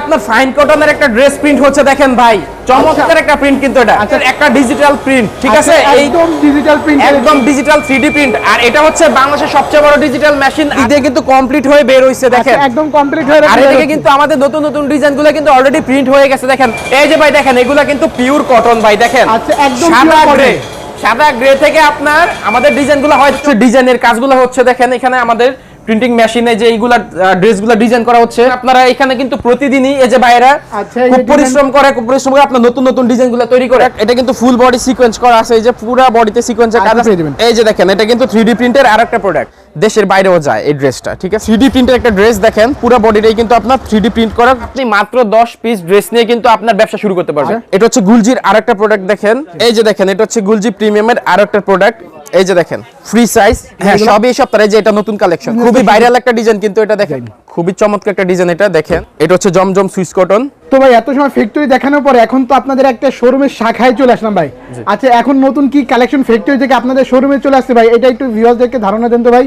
আপনার ফাইন কটনের একটা ড্রেস প্রিন্ট হচ্ছে দেখেন ভাই। চমৎকার একটা প্রিন্ট কিন্তু এটা। আচ্ছা। একটা ডিজিটাল প্রিন্ট ঠিক আছে? আচ্ছা, এই একদম ডিজিটাল প্রিন্ট একদম ডিজিটাল 3D প্রিন্ট আর এটা হচ্ছে বাংলাদেশের সবচেয়ে বড় ডিজিটাল মেশিন দিয়ে কিন্তু কমপ্লিট হয়ে বের হইছে দেখেন। আচ্ছা, একদম কমপ্লিট হয়ে আর এদিকে কিন্তু আমাদের নতুন নতুন ডিজাইনগুলো কিন্তু অলরেডি প্রিন্ট হয়ে গেছে দেখেন। এই যে ভাই দেখেন এগুলা কিন্তু পিওর কটন ভাই দেখেন। আচ্ছা, একদম সাদা গ্রে সাদা গ্রে থেকে আপনার আমাদের ডিজাইনগুলো হচ্ছে ডিজাইনের কাজগুলো হচ্ছে দেখেন এখানে আমাদের প্রিন্টিং মেশিনে যে এইগুলা ড্রেসগুলো ডিজাইন করা হচ্ছে আপনারা এখানে কিন্তু প্রতিদিনই এই যে বাইরা আচ্ছা, খুব পরিশ্রম করে খুব পরিশ্রম করে আপনারা নতুন নতুন ডিজাইনগুলো তৈরি করে। এটা কিন্তু ফুল বডি সিকোয়েন্স করা আছে এই যে পুরো বডিতে সিকোয়েন্সের কাজ আছে। এই যে দেখেন এটা কিন্তু 3D প্রিন্টের আরেকটা প্রোডাক্ট দেশের বাইরেও যায় এই ড্রেসটা ঠিক আছে? থ্রিডি প্রিন্টের একটা ড্রেস দেখেন পুরো বডিটাই কিন্তু আপনার থ্রিডি প্রিন্ট করা। আপনি মাত্র 10 পিস ড্রেস নিয়ে কিন্তু আপনার ব্যবসা শুরু করতে পারবেন। এটা হচ্ছে গুলজির আরেকটা প্রোডাক্ট দেখেন। এই যে দেখেন এটা হচ্ছে গুলজি প্রিমিয়ামের আরেকটা প্রোডাক্ট এই যে দেখেন ফ্রি সাইজ হ্যাঁ সবই এই সপ্তাহে যে এটা নতুন কালেকশন খুবই ভাইরাল একটা ডিজাইন কিন্তু এটা দেখেন। খুবই চমৎকার একটা ডিজাইন এটা দেখেন। এটা হচ্ছে জমজম সুইস কটন। তো ভাই এত সময় ফ্যাক্টরি দেখানোর পর এখন তো আপনাদের একটা শোরুমের শাখায় চলে আসলাম ভাই। আচ্ছা এখন নতুন কি কালেকশন ফ্যাক্টরি থেকে আপনাদের শোরুমে চলে আসছে ভাই? এটা একটু ভিউয়ারদেরকে ধারণা দেন তো ভাই।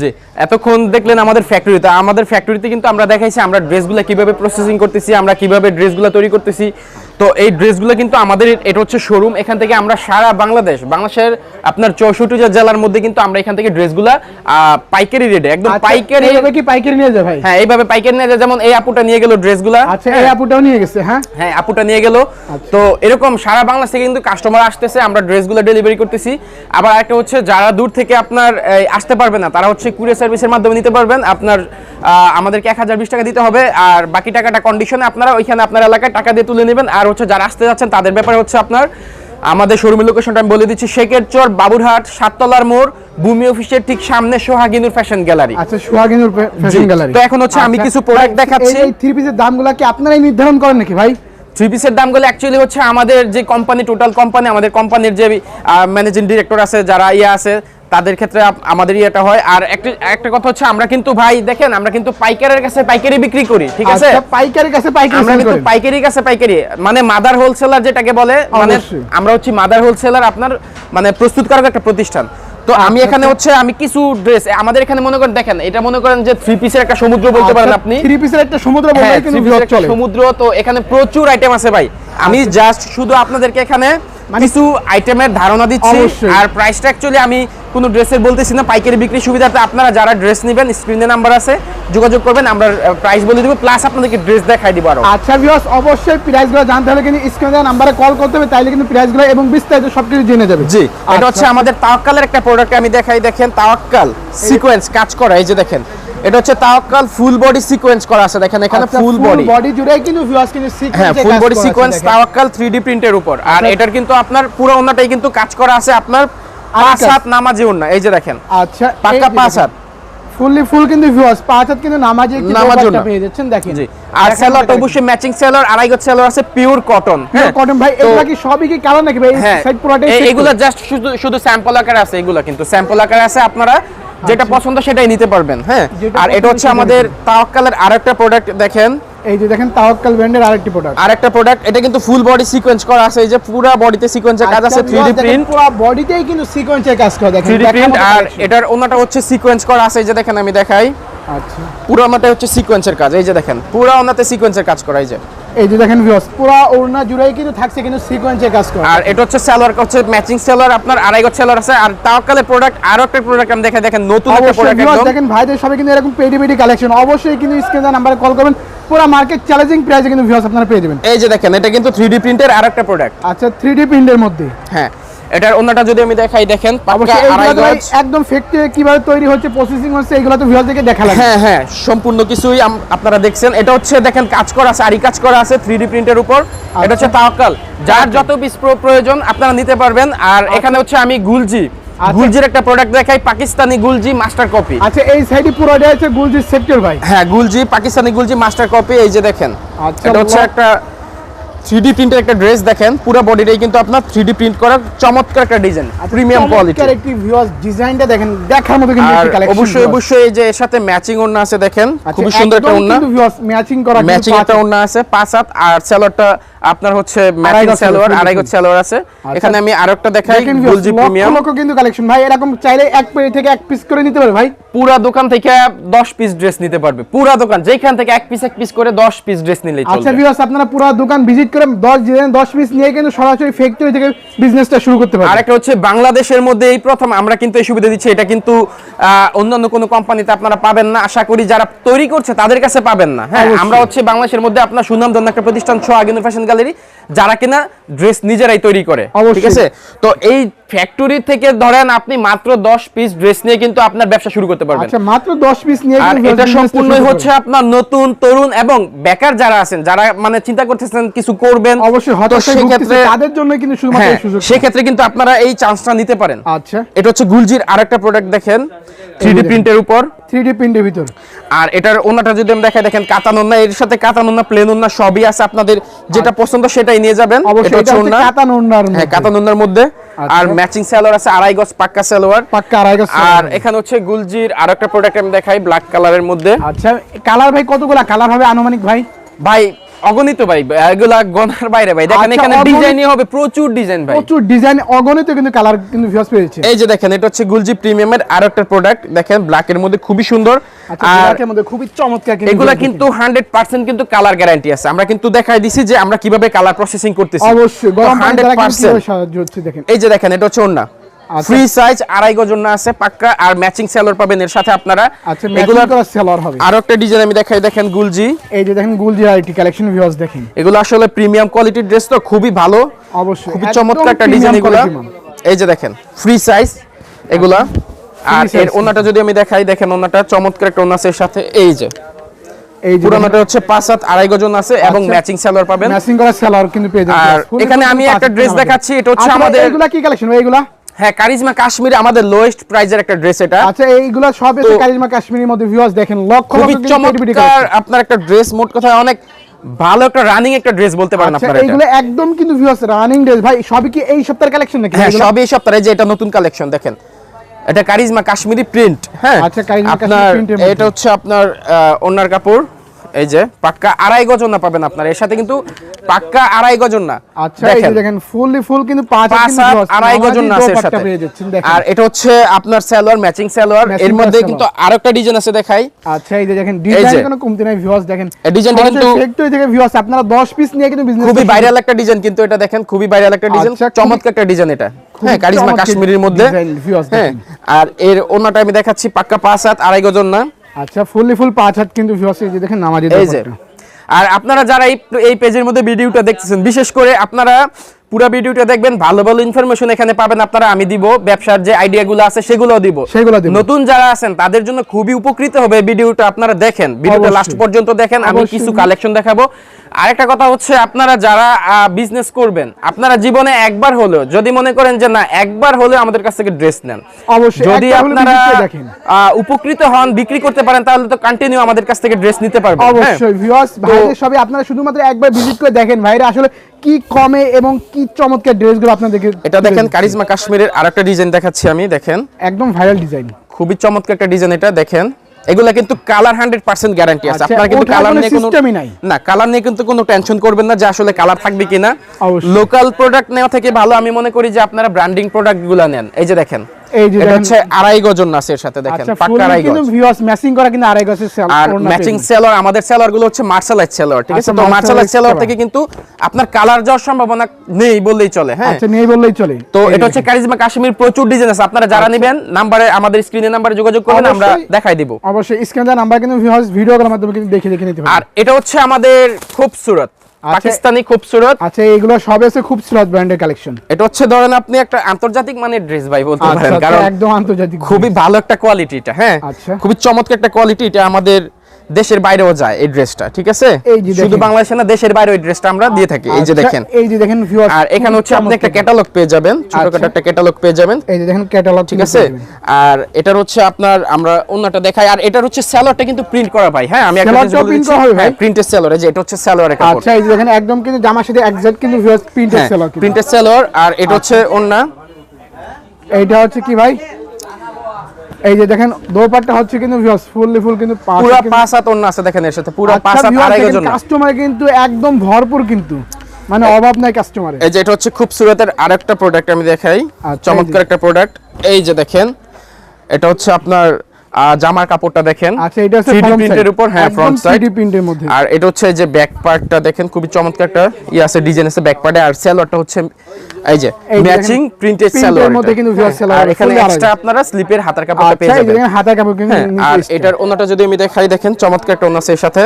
জি এতক্ষণ দেখলেন আমাদের ফ্যাক্টরিতে আমাদের ফ্যাক্টরিতে কিন্তু আমরা দেখাইছি আমরা ড্রেসগুলো কীভাবে প্রসেসিং করতেছি আমরা কীভাবে ড্রেসগুলো তৈরি করতেছি। তো এই ড্রেসগুলো কিন্তু আমাদের এটা হচ্ছে শোরুম এখান থেকে আমরা সারা বাংলাদেশ বাংলাদেশের আপনার চৌষট্টি জেলার মধ্যে কিন্তু আমরা এখান থেকে ড্রেসগুলা পাইকারি রেটে একদম আচ্ছা, পাইকারি এইভাবে কি পাইকারি নিয়ে যায় ভাই? হ্যাঁ এইভাবে পাইকারি নিয়ে যায়। যেমন এই আপুটা নিয়ে গেল ড্রেসগুলা। আচ্ছা এই আপুটাও নিয়ে গেছে হ্যাঁ? হ্যাঁ আপুটা নিয়ে গেল। তো এরকম সারা বাংলাদেশ থেকে কিন্তু কাস্টমার আসতেছে। আমরা ড্রেসগুলো ডেলিভারি করতেছি। আবার একটা হচ্ছে যারা দূর থেকে আপনার আসতে পারবে না তারা হচ্ছে কুরিয়ার সার্ভিসের মাধ্যমে নিতে পারবেন। আপনার আহ, আমাদেরকে এক হাজার বিশ টাকা দিতে হবে। আর বাকি টাকাটা কন্ডিশনে আপনারা ওইখানে আপনার এলাকায় টাকা দিয়ে তুলে নেবেন। আর হচ্ছে যারা আসতে যাচ্ছেন তাদের ব্যাপারে হচ্ছে আপনার আমাদের শোরুমের লোকেশনটা আমি বলে দিচ্ছি শেখের চর বাবুরহাট সাততলার মোড় ভূমি অফিসের ঠিক সামনে সোহাগিনুর ফ্যাশন গ্যালারি আচ্ছা সোহাগিনুর ফ্যাশন গ্যালারি তো এখন হচ্ছে আমি কিছু product দেখাচ্ছি। এই থ্রি পিসের দামগুলো কি আপনারাই নির্ধারণ করেন নাকি ভাই? থ্রি পিসের দামগুলো অ্যাকচুয়ালি হচ্ছে আমাদের যে কোম্পানি টোটাল কোম্পানি আমাদের কোম্পানির যে ম্যানেজিং ডিরেক্টর আছে যারা ইয়ে আছে তাদের ক্ষেত্রে আপ- আমাদের ইয়েটা হয়। আর একটা একটা কথা হচ্ছে আমরা কিন্তু ভাই দেখেন আমরা কিন্তু পাইকারের কাছে পাইকারি বিক্রি করি ঠিক আছে? আচ্ছা পাইকারের কাছে পাইকারি আমরা কিন্তু পাইকারির কাছে পাইকারি মানে মাদার হোলসেলার যেটাকে বলে মানে আমরা হচ্ছে মাদার হোলসেলার আপনার মানে প্রস্তুতকারক একটা প্রতিষ্ঠান। তো আমি আচ্ছা, এখানে হচ্ছে আমি কিছু ড্রেস আমাদের এখানে মনে করেন দেখেন এটা মনে করেন যে থ্রি পিসের একটা সমুদ্র বলতে পারেন আপনি। থ্রি পিসের একটা সমুদ্র হ্যাঁ, কিন্তু সমুদ্র তো এখানে প্রচুর আইটেম আছে ভাই। আমি জাস্ট শুধু আপনাদেরকে এখানে কিছু আইটেমের ধারণা দিচ্ছি। আর প্রাইসটা অ্যাকচুয়ালি আমি কোনো ড্রেসের বলতেছি না পাইকারি বিক্রি সুবিধাতে আপনারা যারা ড্রেস নেবেন স্ক্রিনে নাম্বার আছে যোগাযোগ করবেন আমরা প্রাইস বলে দিব প্লাস আপনাদেরকে ড্রেস দেখাই দিব আরও আচ্ছা ভিউয়ার্স অবশ্যই প্রাইসগুলো জানতে হলে কিন্তু স্ক্রিনে নাম্বারে কল করতে হবে তাইলে কিন্তু প্রাইসগুলো এবং বিস্তারিত সবকিছু জেনে যাবে জি এটা আচ্ছা। হচ্ছে আমাদের তাওয়াক্কালের একটা প্রোডাক্ট আমি দেখাই দেখেন তাওয়াক্কাল সিকোয়েন্স কাজ করা এই যে দেখেন এটা হচ্ছে তাওয়াক্কাল ফুল বডি সিকোয়েন্স করা আছে দেখেন এখানে ফুল বডি বডি জুড়ে কিন্তু ভিউয়ার্স কিন্তু হ্যাঁ ফুল বডি সিকোয়েন্স তাওয়াক্কাল 3D প্রিন্টের উপর। আর আচ্ছা। এটার কিন্তু আপনার পুরো ওন্নাটাই কিন্তু কাজ করা আছে আপনার পাঁচ হাত নামাজি ওন্না এই যে দেখেন। আচ্ছা পাক্কা পাঁচ হাত। ফুললি ফুল কিন্তু ভিউয়ার্স পাঁচ হাত কিন্তু নামাজে দোপাট্টা পেয়ে যাচ্ছেন দেখেন। জি। আর সেলর অবশ্যই ম্যাচিং সেলর আড়াই গজ সেলর আছে পিওর কটন হ্যাঁ? কটন ভাই এগুলা কি সবই কি কালার নাকি ভাই? হ্যাঁ। সাইড পুরোটাই এই- set এগুলো জাস্ট শুধু শুধু স্যাম্পল আকারে আছে এগুলো কিন্তু। স্যাম্পল আকারে আছে আপনারা যেটা পছন্দ সেটাই নিতে পারবেন হ্যাঁ? আচ্ছা। আর এটা হচ্ছে আমাদের তাওয়াক্কালের আরেকটা প্রোডাক্ট দেখেন। এই যে দেখেন তাওয়াক্কাল ব্র্যান্ডের আরেকটি প্রোডাক্ট আরেকটা প্রোডাক্ট এটা কিন্তু ফুল বডি সিকোয়েন্স করা আছে এই যে পুরো বডিতে সিকোয়েন্সের কাজ আছে 3D প্রিন্ট পুরো বডিতেই কিন্তু সিকোয়েন্সের কাজ করা দেখেন 3D প্রিন্ট আর এটার অন্যটা হচ্ছে সিকোয়েন্স করা আছে এই যে দেখেন আমি দেখাই। আচ্ছা। পুরো ওনাটা হচ্ছে সিকোয়েন্সের কাজ এই যে দেখেন পুরো ওনাতে সিকোয়েন্সের কাজ করা এই যে। এই যে দেখেন ভিউয়ার্স পুরো ওড়না জুড়েই কিন্তু থাকছে কিন্তু সিকোয়েন্সের কাজ করা। আর এটা হচ্ছে সেলার হচ্ছে ম্যাচিং সেলার আপনার আড়াই গজ সেলার আছে আর তাওয়াক্কালের প্রোডাক্ট আরও একটা প্রোডাক্ট আমি দেখে দেখেন নতুন একটা প্রোডাক্ট একদম। দেখেন ভাইদের সবাই কিন্তু এরকম পেডি পেডি কালেকশন অবশ্যই কিন্তু স্ক্রিনে নাম্বারে কল করবেন। পুরো মার্কেট চ্যালেঞ্জিং প্রাইসে কিন্তু ভিউয়ার্স আপনারা পেয়ে যাবেন। এই যে দেখেন এটা কিন্তু 3D প্রিন্টের আরেকটা প্রোডাক্ট আচ্ছা 3D প্রিন্টের মধ্যে। হ্যাঁ এটার অন্যটা যদি আমি দেখাই দেখেন একদম ফ্যাক্টরি কীভাবে তৈরি হচ্ছে প্রসেসিং হচ্ছে এগুলো তো ভিউয়ার্স থেকে দেখা লাগে হ্যাঁ হ্যাঁ সম্পূর্ণ কিছুই আপনারা দেখছেন। এটা হচ্ছে দেখেন কাজ করা আছে আরি কাজ করা আছে 3D প্রিন্টের উপর। এটা হচ্ছে তাওয়াক্কাল। যার যত পিস প্রয়োজন আপনারা নিতে পারবেন। আর এখানে হচ্ছে আমি গুলজি। আচ্ছা। গুলজির একটা প্রোডাক্ট দেখাই পাকিস্তানি গুলজি মাস্টার কপি আচ্ছা এই সাইডে পুরোটা হচ্ছে গুলজি সেক্টর ভাই। হ্যাঁ গুলজি পাকিস্তানি গুলজি মাস্টার কপি এই যে দেখেন। আচ্ছা, এটা হচ্ছে একটা থ্রি প্রিন্টের একটা ড্রেস দেখেন পুরো বডিটাই কিন্তু আপনার থ্রিডি প্রিন্ট করা চমৎকার একটা ডিজাইন প্রিমিয়াম কোয়ালিটি একটি ভিউয়ার্স ডিজাইনটা দেখেন দেখার মতো কিন্তু একটি কালেকশন অবশ্যই অবশ্যই এই যে এর সাথে ম্যাচিং ওড়না আছে দেখেন খুব সুন্দর একটা ওড়না। ম্যাচিং করা ম্যাচিং একটা ওড়না আছে পাঁচ হাত আর সালোয়ারটা আপনার হচ্ছে ম্যাচিং সালোয়ার আড়াই গজ সালোয়ার আছে। এখানে আমি আরেকটা দেখাই গুলজি প্রিমিয়াম লক্ষ কিন্তু কালেকশন ভাই এরকম চাইলে এক পেয়ে থেকে এক পিস করে নিতে পারে ভাই। পুরা দোকান থেকে 10 পিস ড্রেস নিতে পারবে। পুরা দোকান যেখান থেকে এক পিস এক পিস করে 10 পিস ড্রেস নিলেই আচ্ছা ভিউয়ার্স আপনারা পুরো দোকান ভিজিট করে 10 দিন 10 পিস নিয়ে কিন্তু সরাসরি ফ্যাক্টরি থেকে বিজনেসটা শুরু করতে পারবেন। আরেকটা হচ্ছে বাংলাদেশের মধ্যে এই প্রথম আমরা কিন্তু এই সুবিধা দিচ্ছি এটা কিন্তু অন্যান্য কোনো কোম্পানিতে আপনারা পাবেন না। আশা করি যারা তৈরি করছে তাদের কাছে পাবেন না। হ্যাঁ আমরা হচ্ছে বাংলাদেশের মধ্যে আপনার সুনামধন্য একটা প্রতিষ্ঠান ছ আগিনো ফ্যাশন গ্যালারি যারা কিনা ড্রেস নিজেরাই তৈরি করে ঠিক আছে? তো এই ফ্যাক্টরি থেকে ধরেন আপনি মাত্র 10 পিস ড্রেস নিয়ে কিন্তু আপনার ব্যবসা শুরু করতে পারবেন। আচ্ছা মাত্র 10 পিস নিয়ে আর এটা সম্পূর্ণই হচ্ছে আপনার নতুন তরুণ এবং বেকার যারা আছেন যারা মানে চিন্তা করতেছেন কিছু করবেন। অবশ্যই তো হতাশায় ভুগতেছে সেক্ষেত্রে তাদের জন্য কিন্তু শুধুমাত্র হ্যাঁ এই সুযোগ সেক্ষেত্রে কিন্তু আপনারা এই চান্সটা নিতে পারেন। আচ্ছা। এটা হচ্ছে গুলজির আরেকটা প্রোডাক্ট দেখেন। থ্রি দেখেন। প্রিন্টের উপর? 3D প্রিন্টের ভিতর। আর এটার ওনাটা যদি আমি দেখাই দেখেন কাতান ওন্না এর সাথে কাতান ওন্না প্লেন ওন্না সবই আছে আপনাদের যেটা পছন্দ সেটাই নিয়ে যাবেন। অবশ্যই এটা হচ্ছে ওন্না কাতান ওন্নার হ্যাঁ। কাতান ওন্নার মধ্যে। আচ্ছা। আর ম্যাচিং সালোয়ার আছে আড়াই গজ পাক্কা সালোয়ার পাক্কা আড়াই গজ আর এখানে হচ্ছে গুলজির আরেকটা প্রোডাক্ট আমি দেখাই ব্ল্যাক কালারের মধ্যে। আচ্ছা কালার ভাই কতগুলা? কালার হবে আনুমানিক ভাই? ভাই অগণিত ভাই এগুলা গণার বাইরে ভাই। দেখেন আচ্ছা, এখানে ডিজাইনই হবে প্রচুর ডিজাইন ভাই। প্রচুর ডিজাইন অগণিত কিন্তু কালার কিন্তু ভিউয়ার্স পেয়েছে। এই যে দেখেন এটা হচ্ছে গুলজি প্রিমিয়ামের আর একটা প্রোডাক্ট দেখেন ব্ল্যাক এর মধ্যে খুবই সুন্দর। আচ্ছা আর ব্ল্যাকের মধ্যে খুবই চমৎকার কিন্তু এগুলা কিন্তু হান্ড্রেড পার্সেন্ট কিন্তু কালার গ্যারান্টি আছে। আমরা কিন্তু দেখাই দিছি যে আমরা কীভাবে কালার প্রসেসিং করতেছি। অবশ্যই গরম পানি হান্ড্রেড দ্বারা কিন্তু পার্সেন্ট কীভাবে সাহায্য হচ্ছে দেখেন। এই যে দেখেন এটা হচ্ছে ওন্না। ফ্রি সাইজ আড়াই গজ ওন্না আছে পাক্কা। আর ম্যাচিং সেলর পাবেন এর সাথে আপনারা আচ্ছা হবে। আরও একটা ডিজাইন আমি দেখাই দেখেন গুলজি। এই যে দেখেন গুলজি আইটি কালেকশন ভিউয়ার্স দেখেন। এগুলো আসলে প্রিমিয়াম কোয়ালিটির ড্রেস তো খুবই ভালো অবশ্যই। খুবই চমৎকার একটা ডিজাইন এগুলা। এই যে দেখেন ফ্রি সাইজ এগুলা। আর এর ওনাটা যদি আমি দেখাই দেখেন ওনাটা চমৎকার একটা ওনা আছে এর সাথে। এই যে এই পুরানোটা হচ্ছে পাঁচ হাত আড়াই গজন আছে এবং আচ্ছা। ম্যাচিং সালোয়ার পাবেন। ম্যাচিং করা সেলার কিন্তু পেয়ে যাবেন। আর এখানে আমি একটা আমাদের। দেখাচ্ছি, এটা হচ্ছে আচ্ছা, আমাদের- এগুলা কি কালেকশন এগুলা? হ্যাঁ কারিজমা কাশ্মীরে আমাদের লোয়েস্ট প্রাইজের একটা ড্রেস এটা। আচ্ছা এইগুলা সব এসে কারিজমা কাশ্মীরের মধ্যে ভিউয়ার্স দেখেন লক্ষ লক্ষ চমৎকার। আপনার একটা ড্রেস মোট কথা অনেক ভালো একটা রানিং একটা ড্রেস বলতে পারেন আচ্ছা আপনারা এটা। এইগুলো একদম কিন্তু ভিউয়ার্স রানিং ড্রেস ভাই সবই কি এই সপ্তাহের কালেকশন নাকি হ্যাঁ সবই এই সপ্তাহে যে এটা নতুন কালেকশন দেখেন। এটা কারিজমা কাশ্মীরি প্রিন্ট হ্যাঁ? আচ্ছা, কারিজমা কাশ্মীরি মধ্যে। এটা হচ্ছে আপনার ওনার কাপড় এই যে পাক্কা আড়াই গজ না পাবেন আপনার। এর সাথে কিন্তু পাক্কা আড়াই গজ না আচ্ছা এই যে দেখেন। ফুললি ফুল কিন্তু পাঁচ আড়াই গজন না আছে এর সাথে। আর এটা হচ্ছে আপনার সালোয়ার ম্যাচিং সালোয়ার। এর মধ্যে কিন্তু আরেকটা ডিজাইন আছে দেখাই। আচ্ছা এই যে দেখেন ডিজাইন কোনো কমতি নাই ভিউয়ার্স দেখেন। এই ডিজাইনটা কিন্তু- ফ্যাক্টরি থেকে ভিউয়ার্স আপনারা 10 পিস নিয়ে কিন্তু বিজনেস খুবই ভাইরাল একটা ডিজাইন কিন্তু এটা দেখেন খুবই ভাইরাল একটা ডিজাইন আচ্ছা, চমৎকার একটা ডিজাইন এটা। হ্যাঁ কারিজমা কাশ্মীরের মধ্যে। হ্যাঁ আর এর ওনাটা আমি দেখাচ্ছি পাক্কা পাঁচ হাত আড়াই গজন না আচ্ছা ফুললি ফুল পাঁচ হাত কিন্তু ভিউয়ার্স এই যে দেখেন নামাজি এই যে। আর আপনারা যারা এই এই পেজের মধ্যে ভিডিওটা দেখতেছেন বিশেষ করে আপনারা পুরো ভিডিওটা দেখবেন ভালো ভালো ইনফরমেশন এখানে পাবেন আপনারা। আমি দিব ব্যবসার যে আইডিয়াগুলো আছে সেগুলোও দিব। সেগুলো দিব। নতুন যারা আছেন তাদের জন্য খুবই উপকৃত হবে ভিডিওটা আপনারা দেখেন। ভিডিওটা লাস্ট পর্যন্ত দেখেন আমি কিছু কালেকশন দেখাবো। আরেকটা কথা হচ্ছে আপনারা যারা বিজনেস করবেন আপনারা জীবনে একবার হলেও যদি মনে করেন যে না একবার হলেও আমাদের কাছ থেকে ড্রেস নেন। অবশ্যই, যদি আপনারা। উপকৃত হন বিক্রি করতে পারেন তাহলে তো কন্টিনিউ আমাদের কাছ থেকে ড্রেস নিতে পারবেন হ্যাঁ? অবশ্যই ভিউয়ার্স ভাইদের সবই আপনারা শুধুমাত্র একবার ভিজিট করে দেখেন ভাইরা আসলে কি কমে এবং কি চমৎকার ড্রেসগুলো আপনাদেরকে এটা দেখেন কারিজমা কাশ্মীরের আরেকটা ডিজাইন দেখাচ্ছি আমি দেখেন। একদম ভাইরাল ডিজাইন খুবই চমৎকার একটা ডিজাইন এটা দেখেন। এগুলা কিন্তু কালার হান্ড্রেড পার্সেন্ট গ্যারান্টি আছে। আচ্ছা, আপনারা কিন্তু কালার নিয়ে কোনো না কালার নিয়ে কিন্তু কোনো টেনশন করবেন না যে আসলে কালার থাকবে কিনা। লোকাল প্রোডাক্ট নেওয়া থেকে ভালো আমি মনে করি যে আপনারা ব্র্যান্ডিং প্রোডাক্টগুলা নেন। এই যে দেখেন এই যে এটা হচ্ছে আড়াই গজন এর সাথে দেখেন আচ্ছা পাক্কা আড়াই কিন্তু ভিউয়ার্স ম্যাচিং করা কিন্তু আড়াই গজের সেল আর ম্যাচিং সেলর আমাদের সেলরগুলো হচ্ছে সেলর ঠিক আছে? আচ্ছা, তো সেলর থেকে কিন্তু আপনার কালার যাওয়ার সম্ভাবনা নেই বললেই চলে হ্যাঁ? আচ্ছা নেই বললেই চলে। তো এটা হচ্ছে কারিজমা কাশ্মীর প্রচুর ডিজাইন আছে আপনারা যারা নেবেন নাম্বারে আমাদের স্ক্রিনে নাম্বারে যোগাযোগ করবেন আমরা দেখাই দিব। অবশ্যই স্ক্রিনে নাম্বার কিন্তু ভিউয়ার্স ভিডিও করার মাধ্যমে কিন্তু দেখে দেখে নিতে আর এটা হচ্ছে আমাদের খুবসুরত পাকিস্তানি খুবসুরত আচ্ছা এগুলো সব এসে খুবসুরত ব্র্যান্ডের কালেকশন। এটা হচ্ছে ধরেন আপনি একটা আন্তর্জাতিক মানের ড্রেস ভাই বলতে আচ্ছা পারেন আচ্ছা, কারণ একদম আন্তর্জাতিক খুবই ভালো একটা কোয়ালিটি এটা হ্যাঁ? আচ্ছা। খুবই চমৎকার একটা কোয়ালিটি এটা আমাদের দেশের বাইরেও যায় এই ড্রেসটা ঠিক আছে? শুধু বাংলাদেশে না দেশের বাইরে ওই ড্রেসটা আমরা দিয়ে থাকি। এই যে আচ্ছা, দেখেন। এই যে দেখেন আর এখানে হচ্ছে আপনি একটা ক্যাটালগ পেয়ে যাবেন ছোটখাটো আচ্ছা। একটা ক্যাটালগ পেয়ে যাবেন এই যে দেখেন ক্যাটালগ ঠিক আছে? আর এটার হচ্ছে আপনার আমরা অন্যটা দেখাই। আর এটার হচ্ছে স্যালোয়ারটা কিন্তু প্রিন্ট করা ভাই হ্যাঁ? আমি একটা print করা হবে ভাই? প্রিন্টেড স্যালোয়ার যে এটা হচ্ছে স্যালোয়ারের কাপড়। আচ্ছা এই যে দেখেন একদম কিন্তু জামার সাথে এক্সাক্ট কিন্তু প্রিন্টেড হ্যাঁ সেলর প্রিন্টেড স্যালোয়ার আর এটা হচ্ছে ওন্না এইটা হচ্ছে কি ভাই? এই যে দেখেন দোপাট্টা হচ্ছে কিন্তু ভিউয়ার্স ফুললি ফুল কিন্তু পুরো পাঁচ হাত অন্য আছে দেখেন এর সাথে পুরো আচ্ছা, পাঁচ হাত আড়াই গজন কাস্টমার কিন্তু একদম ভরপুর কিন্তু। মানে অভাব নাই কাস্টমারে এই যে এটা হচ্ছে খুব সুরতের আরেকটা প্রোডাক্ট আমি দেখাই। আচ্ছা, চমৎকার একটা প্রোডাক্ট এই যে দেখেন এটা হচ্ছে আপনার জামার কাপড়টা দেখেন। আচ্ছা এটা হচ্ছে 3D প্রিন্টের উপর হ্যাঁ ফ্রন্ট সাইড প্রিন্টের মধ্যে। আর এটা হচ্ছে যে ব্যাক পার্টটা দেখেন খুবই চমৎকার একটা ইয়ে আছে ডিজাইন আছে ব্যাক পার্টে আর সেলোয়ারটা হচ্ছে এই যে ম্যাচিং প্রিন্টেড print এর মধ্যে কিন্তু viewers salwar আর এখানে এক্সট্রা আপনারা স্লিপের হাতার কাপড়টা পেয়ে আচ্ছা এই যে যাবেন। দেখেন হাতা কাপড় কিন্তু হ্যাঁ আর। এটার ওনাটা যদি আমি দেখাই দেখেন চমৎকার একটা ওনা আছে এর সাথে।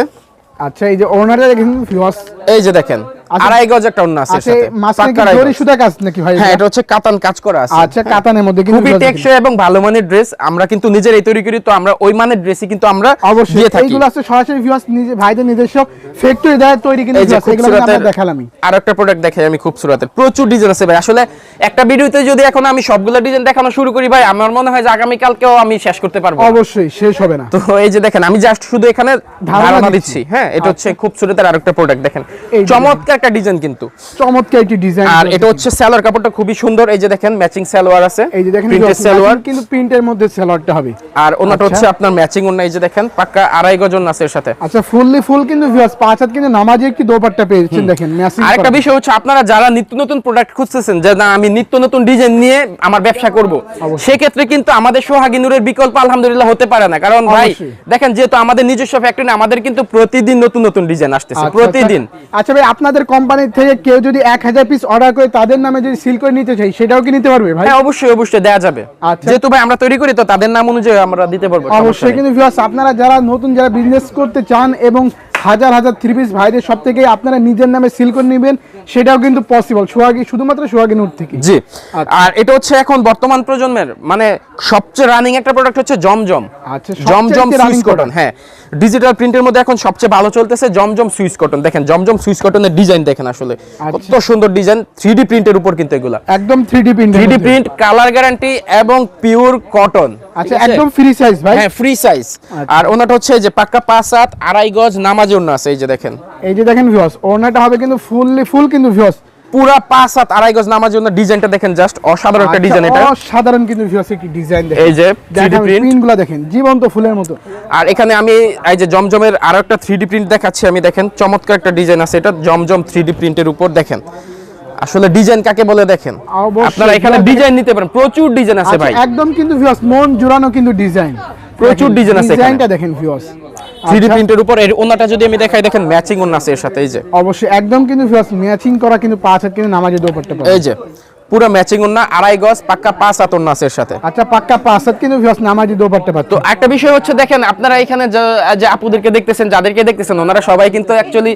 আচ্ছা এই যে ওনারটা দেখেন ভিউয়ার্স এই যে দেখেন আচ্ছা। আড়াই গজ একটা আছে আচ্ছা মাঝখানে। সুতা কাজ নাকি ভাই হ্যাঁ এটা? হচ্ছে কাতান কাজ করা আছে। আচ্ছা কাতানের মধ্যে কিন্তু খুবই টেকসই এবং ভালো মানের ড্রেস। আমরা কিন্তু নিজেরাই তৈরি করি তো আমরা ওই মানের ড্রেসই কিন্তু আমরা দিয়ে থাকি। এইগুলো আছে সরাসরি ভিউয়ার্স নিজে ভাইদের নিজস্ব ফ্যাক্টরি দেয় তৈরি কিন্তু এগুলো আমরা দেখালামই। আর একটা প্রোডাক্ট দেখাই আমি খুবসুরতের প্রচুর ডিজাইন আছে ভাই। আসলে একটা ভিডিওতে যদি এখন আমি সবগুলো ডিজাইন দেখানো শুরু করি ভাই আমার মনে হয় যে আগামী কালকেও আমি শেষ করতে পারব অবশ্যই শেষ হবে না। তো এই যে দেখেন আমি জাস্ট শুধু এখানে ধারণা দিচ্ছি। হ্যাঁ এটা হচ্ছে খুবসুরতের আরেকটা প্রোডাক্ট দেখেন। চমৎকার একটা ডিজাইন কিন্তু। চমৎকার একটি ডিজাইন আর এটা হচ্ছে সালোয়ার কাপড়টা খুবই সুন্দর। এই যে দেখেন ম্যাচিং সালোয়ার আছে। এই যে দেখেন প্রিন্টেড সালোয়ার কিন্তু প্রিন্টের মধ্যে সেলরটা হবে। আর ওনাটা আচ্ছা। হচ্ছে আপনার ম্যাচিং ওনা এই যে দেখেন পাক্কা আড়াই গজন এর সাথে। আচ্ছা ফুললি ফুল কিন্তু ভিউয়ার্স পাঁচ হাত কিন্তু নামাজে একটি দোপাট্টা পেয়েছেন দেখেন ম্যাচিং আরেকটা বিষয় হচ্ছে আপনারা যারা নিত্য নতুন প্রোডাক্ট খুঁজতেছেন যে না আমি নিত্য নতুন ডিজাইন নিয়ে আমার ব্যবসা করব সেক্ষেত্রে কিন্তু আমাদের সোহাগী নূরের বিকল্প আলহামদুলিল্লাহ হতে পারে না। কারণ ভাই দেখেন যেহেতু আমাদের নিজস্ব ফ্যাক্টরি আমাদের কিন্তু প্রতিদিন নতুন নতুন ডিজাইন আসতেছে প্রতিদিন। আচ্ছা ভাই আপনাদের কোম্পানি থেকে কেউ যদি এক হাজার পিস অর্ডার করে তাদের নামে যদি সিল করে নিতে চাই সেটাও কি নিতে পারবে ভাই? হ্যাঁ অবশ্যই অবশ্যই দেওয়া যাবে। আচ্ছা। যেহেতু ভাই আমরা তৈরি করি তো তাদের নাম অনুযায়ী আমরা দিতে পারব অবশ্যই কিন্তু ভিউয়ার্স আপনারা যারা নতুন যারা বিজনেস করতে চান এবং হাজার হাজার থ্রি পিস ভাইদের সব থেকে আপনারা নিজের নামে সিল করে নেবেন। সেটাও কিন্তু পসিবল সোহাগী শুধুমাত্র সোহাগী নূর থেকে জি। আচ্ছা। আর এটা হচ্ছে এখন বর্তমান প্রজন্মের মানে সবচেয়ে রানিং একটা প্রোডাক্ট হচ্ছে জমজম। আচ্ছা, জমজম সুইস কটন হ্যাঁ। ডিজিটাল প্রিন্টের মধ্যে এখন সবচেয়ে ভালো চলতেছে জমজম সুইস কটন দেখেন জমজম সুইস কটনের ডিজাইন দেখেন আসলে। কত সুন্দর ডিজাইন থ্রি ডি প্রিন্টের উপর কিন্তু এগুলা। একদম three D print three D print colour guarantee এবং পিওর কটন আচ্ছা একদম ফ্রি সাইজ ভাই। হ্যাঁ ফ্রি সাইজ আচ্ছা। আর ওনাটা হচ্ছে যে পাক্কা পাঁচ হাত আড়াই গজ নামাজের ওনা আছে এই যে দেখেন। এই যে দেখেন ভিউয়ার্স ওনাটা হবে কিন্তু ফুললি ফুল কিন্তু ভিউয়ার্স পুরা পাঁচ হাত আড়াই গজ নামাজের ওনা ডিজাইনটা দেখেন জাস্ট অসাধারণ একটা ডিজাইন এটা। সাধারণ আচ্ছা, কিন্তু ভিউয়ার্স কি ডিজাইন দেখেন। এই যে 3D দেখেন print। প্রিন্টগুলো দেখেন জীবন্ত ফুলের মতো। আর এখানে আমি এই যে জমজমের আরও একটা থ্রি ডি প্রিন্ট দেখাচ্ছি আমি দেখেন চমৎকার একটা ডিজাইন আছে এটা জমজম থ্রি ডি প্রিন্টের উপর দেখেন। আসলে ডিজাইন কাকে বলে দেখেন? আপনারা এখানে ডিজাইন নিতে পারেন প্রচুর ডিজাইন আছে আচ্ছা, ভাই। একদম কিন্তু ভিউয়ার্স মন জোড়ানো কিন্তু ডিজাইন প্রচুর ডিজাইন আছে। ডিজাইনটা দেখেন ভিউয়ার্স থ্রি ডি প্রিন্টের উপর এর ওনাটা যদি আমি দেখাই দেখেন ম্যাচিং ওনা আছে এর সাথে এই যে। অবশ্যই একদম কিন্তু ভিউয়ার্স ম্যাচিং করা কিন্তু পাঁচ হাত কিন্তু নামাজে দোপাট্টা পড়ে। এই যে। পুরো ম্যাচিং আড়াই গজ পাক্কা পাঁচ হাত ওনা আছে এর সাথে। আচ্ছা পাক্কা পাঁচ হাত কিন্তু ভিউয়ার্স নামাজে দোপাট্টা পাবে তো একটা বিষয় হচ্ছে দেখেন আপনারা এখানে যে- আপুদেরকে দেখতেছেন যাদেরকে দেখতেছেন ওনারা সবাই কিন্তু অ্যাকচুয়ালি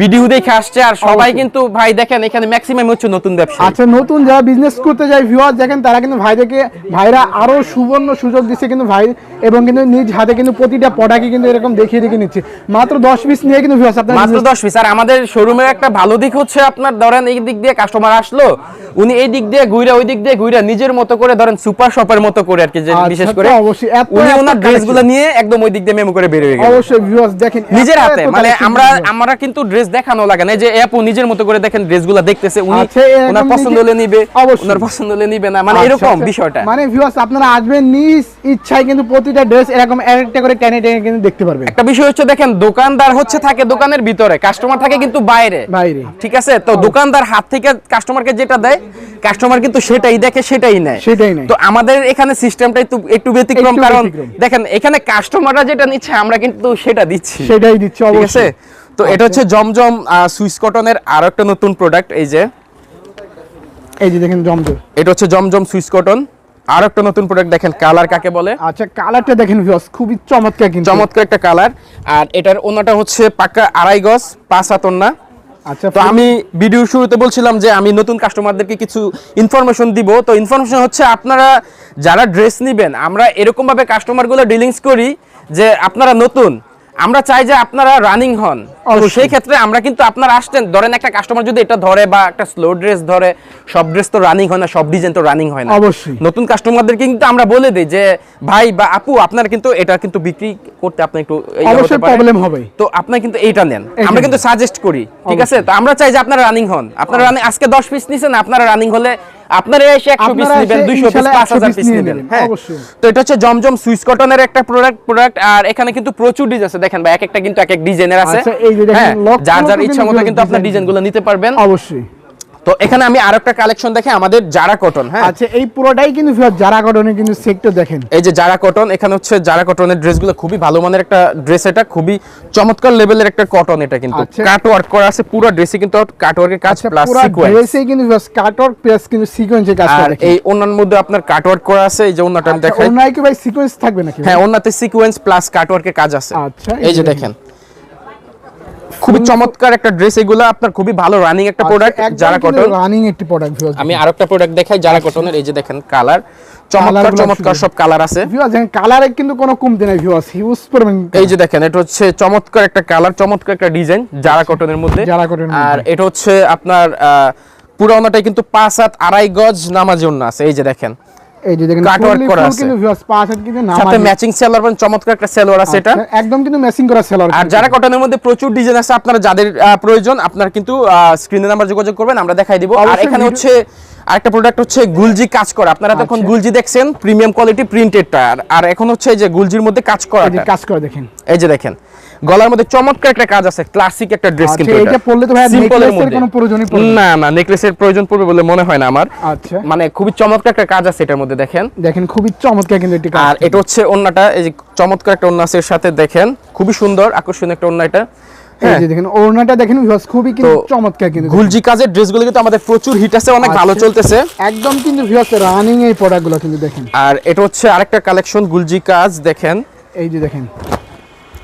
ভিডিও দেখে আসছে আর সবাই কিন্তু ভাই দেখেন এখানে ম্যাক্সিমাম হচ্ছে নতুন ব্যবসা আচ্ছা নতুন যারা বিজনেস করতে যায় ভিউয়ার্স দেখেন তারা কিন্তু ভাইদেরকে ভাইরা আরও সুবর্ণ সুযোগ দিচ্ছে কিন্তু ভাই এবং কিন্তু নিজ হাতে কিন্তু প্রতিটা প্রোডাক্টই কিন্তু এরকম দেখিয়ে দেখিয়ে নিচ্ছে। মাত্র দশ পিস নিয়ে কিন্তু ভিউয়ার্স আপনার মাত্র দশ পিস আর আমাদের শোরুমের একটা ভালো দিক হচ্ছে আপনার ধরেন এই দিক দিয়ে কাস্টমার আসলো উনি এই দিক দিয়ে ঘুরে ওই দিক দিয়ে ঘুরে নিজের মতো করে ধরেন সুপার শপের মতো করে আর কি যে আচ্ছা, বিশেষ করে। উনি ওনার collection। ড্রেসগুলো নিয়ে একদম ওই দিক দিয়ে মেমো করে বের হয়ে গেল অবশ্যই ভিউয়ার্স দেখেন নিজের হাতে মানে আমরা আমরা কিন্তু ড্রেস দেখানো লাগে না যে অ্যাপও নিজের মতো করে দেখেন ড্রেসগুলো দেখতেছে উনি আচ্ছা, ওনার পছন্দ হলে নিবে ওনার পছন্দ হলে নিবে না মানে আচ্ছা, এরকম। বিষয়টা। মানে ভিউয়ার্স আপনারা আসবেন নিজ ইচ্ছায় কিন্তু প্রতিটা ড্রেস এরকম একটা করে টেনে টেনে কিন্তু দেখতে পারবেন। একটা বিষয় হচ্ছে দেখেন দোকানদার হচ্ছে থাকে দোকানের ভিতরে কাস্টমার থাকে কিন্তু বাইরে। বাইরে। ঠিক আছে? তো দোকানদার হাত থেকে কাস্টমারকে যেটা দেয় কাস্টমার কিন্তু সেটাই দেখে সেটাই নেয়। সেটাই নেয়। তো আমাদের এখানে সিস্টেমটা একটু একটু ব্যতিক্রম কারণ দেখেন এখানে কাস্টমাররা যেটা নিচ্ছে আমরা কিন্তু সেটা দিচ্ছি। সেটাই দিচ্ছি ঠিক আছে? তো এটা হচ্ছে জমজম সুইস কটনের আরও একটা নতুন প্রোডাক্ট এই যে। এই যে দেখেন জমজম। এটা হচ্ছে জমজম সুইস কটন আর একটা নতুন প্রোডাক্ট দেখেন কালার কাকে বলে? আচ্ছা কালারটা দেখেন ভিউয়ার্স খুবই চমৎকার কিন্তু। চমৎকার একটা কালার আর এটার ওনাটা হচ্ছে পাক্কা আড়াই গজ পাঁচ হাতন না তো আমি ভিডিও শুরুতে বলছিলাম যে আমি নতুন কাস্টমারদেরকে কিছু ইনফরমেশন দিব। তো ইনফরমেশন হচ্ছে আপনারা যারা ড্রেস নেবেন আমরা এরকম ভাবে কাস্টমারগুলো ডিলিংস করি যে আপনারা নতুন। আমরা চাই যে আপনারা রানিং হন। সেই ক্ষেত্রে আমরা কিন্তু আপনারা আসতেন। ধরেন একটা কাস্টমার যদি এটা ধরে বা একটা স্লো ড্রেস ধরে সব ড্রেস তো রানিং হয় না সব ডিজাইন তো রানিং হয় না। অবশ্যই। নতুন কাস্টমারদেরকে কিন্তু আমরা বলে দিই যে ভাই বা আপু আপনার কিন্তু এটা কিন্তু বিক্রি করতে আপনি একটু ইয়ে অবশ্যই প্রবলেম হবে তো আপনি কিন্তু এটা নেন। আমরা কিন্তু সাজেস্ট করি ঠিক আছে? তো আমরা চাই যে আপনারা রানিং হন। আপনারা রানিং আজকে 10 পিস নিছেন আপনারা রানিং হলে আপনারা এসে 100 পিস নেবেন এসে 200 পিস 5000 পিস নেবেন। হ্যাঁ। অবশ্যই। তো এটা হচ্ছে জমজম সুইস কটনের একটা প্রোডাক্ট প্রোডাক্ট আর এখানে কিন্তু প্রচুর ডিজাইন আছে। দেখেন ভাই এক একটা কিন্তু এক এক ডিজাইনের আছে। আচ্ছা, এই যে দেখেন, হ্যাঁ, যার যার ইচ্ছা মতো কিন্তু আপনারা আপনার ডিজাইন ডিজাইনগুলো নিতে পারবেন। অবশ্যই। তো এখানে আমি আরেকটা কালেকশন দেখে আমাদের জারা কটন হ্যাঁ? আচ্ছা এই পুরোটাই কিন্তু যারা কটনের কিন্তু সেক্টর দেখেন। এই যে জারা কটন এখানে হচ্ছে জারা কটনের ড্রেসগুলো খুবই ভালো মানের একটা ড্রেস এটা খুবই চমৎকার লেভেলের একটা কটন এটা কিন্তু। আচ্ছা। কাট ওয়ার্ক করা আছে পুরো ড্রেসে কিন্তু কাট ওয়ার্কের কাজ আচ্ছা প্লাস পুরো সিকোয়েন্স ড্রেসেই কিন্তু কাটর প্লাস কিন্তু সিকোয়েন্সের কাজ আর করা দেখেন। এই ওনার মধ্যে আপনার কাট ওয়ার্ক করা আছে এই যে ওনাটা আমি দেখাই। ওনাই কি ভাই সিকোয়েন্স থাকবে নাকি হ্যাঁ ওনাতে সিকোয়েন্স প্লাস কাট ওয়ার্কের কাজ আছে। আচ্ছা, এই যে দেখেন। খুবই চমৎকার একটা ড্রেস এগুলো আপনার খুবই ভালো রানিং একটা প্রোডাক্ট যারা কটন রানিং একটি প্রোডাক্ট আমি আরেকটা প্রোডাক্ট দেখাই যারা কটনের এই যে দেখেন কালার চমৎকার চমৎকার সব কালার আছে। কালারে কিন্তু কোনো কমতি নাই ভিউয়ার হিউজ পরিমাণ এই যে দেখেন এটা হচ্ছে চমৎকার একটা কালার চমৎকার একটা ডিজাইন জারা কটনের মধ্যে। Cotton এর আর এটা হচ্ছে আপনার আহ, পুরো কিন্তু পাঁচ হাত আড়াই গজ নামাজি আছে এই যে দেখেন। এই যে দেখেন work fully করা আছে। কিন্তু ভিউয়ার পাঁচ হাত কিন্তু সাথে ম্যাচিং সেলার পাবেন চমৎকার একটা সেলোয়ার আছে এটা। আচ্ছা, একদম কিন্তু ম্যাচিং করা সেলর আর যারা কটনের মধ্যে প্রচুর ডিজাইন আছে আপনারা যাদের প্রয়োজন আপনার কিন্তু স্ক্রিনে নাম্বার যোগাযোগ করবেন আমরা দেখাই দিব। আর এখানে হচ্ছে আরেকটা প্রোডাক্ট হচ্ছে গুলজি কাজ করা। আপনারা তখন আচ্ছা। গুলজি দেখছেন প্রিমিয়াম কোয়ালিটি প্রিন্টেডটা আর এখন হচ্ছে এই যে গুলজির মধ্যে কাজ করা কাজ করে দেখেন। এই যে দেখেন। গলার মধ্যে চমৎকার একটা কাজ আছে ক্লাসিক একটা ড্রেস আচ্ছা, কিন্তু এইটা পরলে তো ভাই মধ্যে। কোনো প্রয়োজনই পড়বে না। না না নেকলেসের প্রয়োজন পড়বে বলে মনে হয় না আমার। আচ্ছা। মানে খুবই চমৎকার একটা কাজ আছে এটার মধ্যে দেখেন। দেখেন খুবই চমৎকার কিন্তু কাজ। আর এটা হচ্ছে ওন্নাটা এই যে চমৎকার একটা ওন্না আছে এর সাথে দেখেন। খুবই সুন্দর আকর্ষণীয় একটা ওন্না এটা। হ্যাঁ। দেখেন ওড়নাটা দেখেন ভিউয়ার্স খুবই কিন্তু চমৎকার কিন্তু গুলজি কাজের ড্রেসগুলো কিন্তু আমাদের প্রচুর হিট আছে অনেক ভালো আচ্ছা। চলতেছে। একদম কিন্তু ভিউয়ার্স রানিং এই প্রোডাক্টগুলো কিন্তু দেখেন। আর এটা হচ্ছে আরেকটা কালেকশন গুলজি কাজ দেখেন। এই যে দেখেন।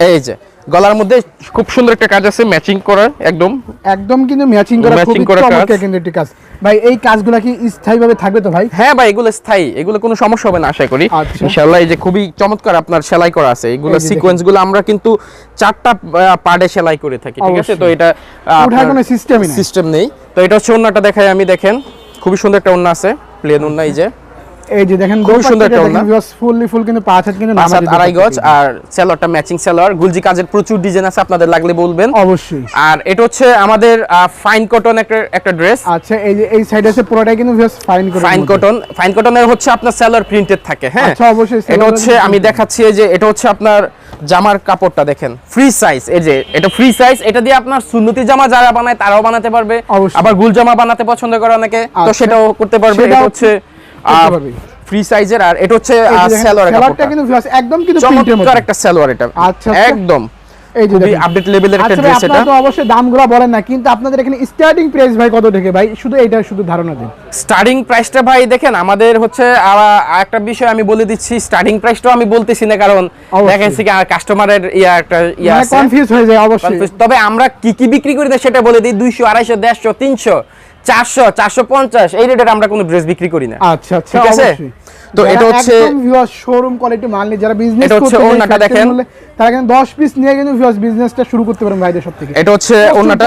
এই যে গলার মধ্যে খুব সুন্দর একটা কাজ আছে ম্যাচিং করা একদম। একদম কিন্তু ম্যাচিং করা খুবই করা কাজ। কিন্তু একটি কাজ। ভাই এই কাজগুলো কি স্থায়ীভাবে থাকবে তো ভাই? হ্যাঁ ভাই এগুলো স্থায়ী এগুলো কোনো সমস্যা হবে না আশা করি। আচ্ছা। ইনশাআল্লাহ এই যে খুবই চমৎকার আপনার সেলাই করা আছে। এগুলো। সিকোয়েন্সগুলো আমরা কিন্তু চারটা পার্টে সেলাই করে থাকি ঠিক আছে? তো এটা ওঠার কোনো system-ই নাই। সিস্টেম নেই। তো এটা হচ্ছে ওন্নাটা দেখাই আমি দেখেন। খুবই সুন্দর একটা ওন্না আছে প্লেন ওন্না এই যে। এই যে দেখেন খুবই সুন্দর একটা ওড়না। ফুললি ফুল কিন্তু পাঁচ হাত কিন্তু পাঁচ আড়াই গজ আর সেলোয়ারটা ম্যাচিং সেলোয়ার গুলজি কাজের প্রচুর ডিজাইন আছে আপনাদের লাগলে বলবেন অবশ্যই আর এটা হচ্ছে আমাদের ফাইন কটন একটা একটা ড্রেস আচ্ছা এই যে এই সাইডে আছে পুরোটাই কিন্তু ভিউয়ার্স ফাইন করে ফাইন কটন ফাইন কটনের হচ্ছে আপনার সেলোয়ার প্রিন্টেড থাকে হ্যাঁ আচ্ছা, অবশ্যই এটা হচ্ছে আমি দেখাচ্ছি যে এটা হচ্ছে আপনার জামার কাপড়টা দেখেন ফ্রি সাইজ এই যে এটা ফ্রি সাইজ এটা দিয়ে আপনার সুন্নতি জামা যারা বানায় তারাও বানাতে পারবে অবশ্যই। আবার গুল জামা বানাতে পছন্দ করে অনেকে তো আচ্ছা। সেটাও করতে পারবে এটা হচ্ছে। ফ্রি সাইজের আর এটা হচ্ছে সেলোয়ার কাপড়টা। কিন্তু একদম কিন্তু প্রিন্টের চমৎকার একটা সেলোয়ার এটা। আচ্ছা, আচ্ছা। একদম। এই যে আপডেট লেভেলের একটা আচ্ছা ড্রেস এটা আপনারা তো অবশ্যই দামগুলো বলেন না কিন্তু আপনাদের এখানে স্টার্টিং প্রাইস ভাই কত থেকে ভাই? শুধু এইটা শুধু ধারণা দিন। স্টার্টিং প্রাইসটা ভাই দেখেন আমাদের হচ্ছে একটা বিষয় আমি বলে দিচ্ছি স্টার্টিং প্রাইসটাও আমি বলতেছি না কারণ। দেখেন কি কাস্টমারের ইয়া একটা ইয়া মানে কনফিউজ হয়ে যায় অবশ্যই। তবে আমরা কি কি বিক্রি করি সেটা বলে দিই দুইশো আড়াইশো দেড়শো তিনশো। চারশো চারশো পঞ্চাশ এই রেটের আমরা কোনো ড্রেস বিক্রি করি না। আচ্ছা আচ্ছা ঠিক আছে? তো এটা হচ্ছে- ভিউয়ার্স শোরুম কোয়ালিটি মাল নিয়ে যারা বিজনেস এটা হচ্ছে factory দেখেন। তারা কিন্তু 10 পিস নিয়ে কিন্তু ভিউয়ার্স বিজনেসটা শুরু করতে পারেন ভাইদের সব থেকে। এটা হচ্ছে ওনাটা।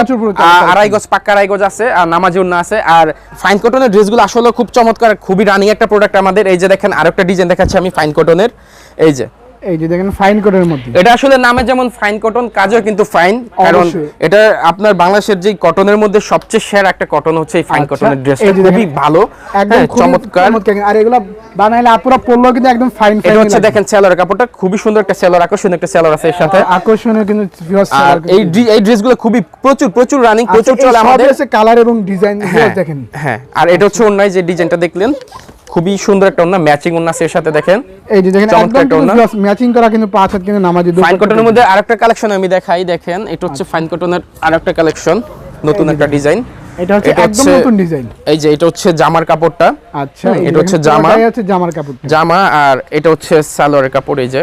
আড়াই গজ পাক্কা আড়াই গজ আছে আর নামাজি ওন্না আছে। আর ফাইন কটনের ড্রেসগুলো আসলে খুব চমৎকার খুবই রানিং একটা প্রোডাক্ট আমাদের। এই যে দেখেন আরেকটা ডিজাইন দেখাচ্ছি আমি ফাইন কটনের এই যে এই যে দেখেন ফাইন কোডের মধ্যে। এটা আসলে নামে যেমন ফাইন কটন কাজও কিন্তু ফাইন কারণ এটা আপনার বাংলাদেশের যে কটনের মধ্যে সবচেয়ে সেরা একটা কটন হচ্ছে এই ফাইন আচ্ছা, কটনের যে খুবই ভালো একদম হ্যাঁ, চমৎকার। আর এগুলো বানাইলে আপুরা কিন্তু একদম ফাইন এটা হচ্ছে দেখেন সেলর কাপড়টা খুবই সুন্দর একটা সেলর আকর্ষণীয় একটা সেলর আছে এর সাথে। আকর্ষণীয় কিন্তু আর এই এই ড্রেসগুলো খুবই প্রচুর প্রচুর রানিং প্রচুর চলে আমাদের। কালার এবং ডিজাইন হ্যাঁ দেখেন। হ্যাঁ আর এটা হচ্ছে অন্যায় যে ডিজাইনটা দেখলেন? খুবই সুন্দর একটা ওন্না ম্যাচিং ওন্না এর সাথে দেখেন। এই যে দেখেন একদম একটা ম্যাচিং করা কিন্তু পাঁচ হাত কিন্তু নামাজি ফাইন কটনের মধ্যে আরেকটা কালেকশন আমি দেখাই দেখেন এটা হচ্ছে ফাইন কটনের আরেকটা কালেকশন নতুন একটা ডিজাইন এটা হচ্ছে একদম নতুন ডিজাইন এই যে এটা হচ্ছে জামার কাপড়টা। আচ্ছা এটা হচ্ছে জামা। পুরোটাই হচ্ছে জামার কাপড় জামা আর এটা হচ্ছে সালোয়ারের কাপড় এই যে।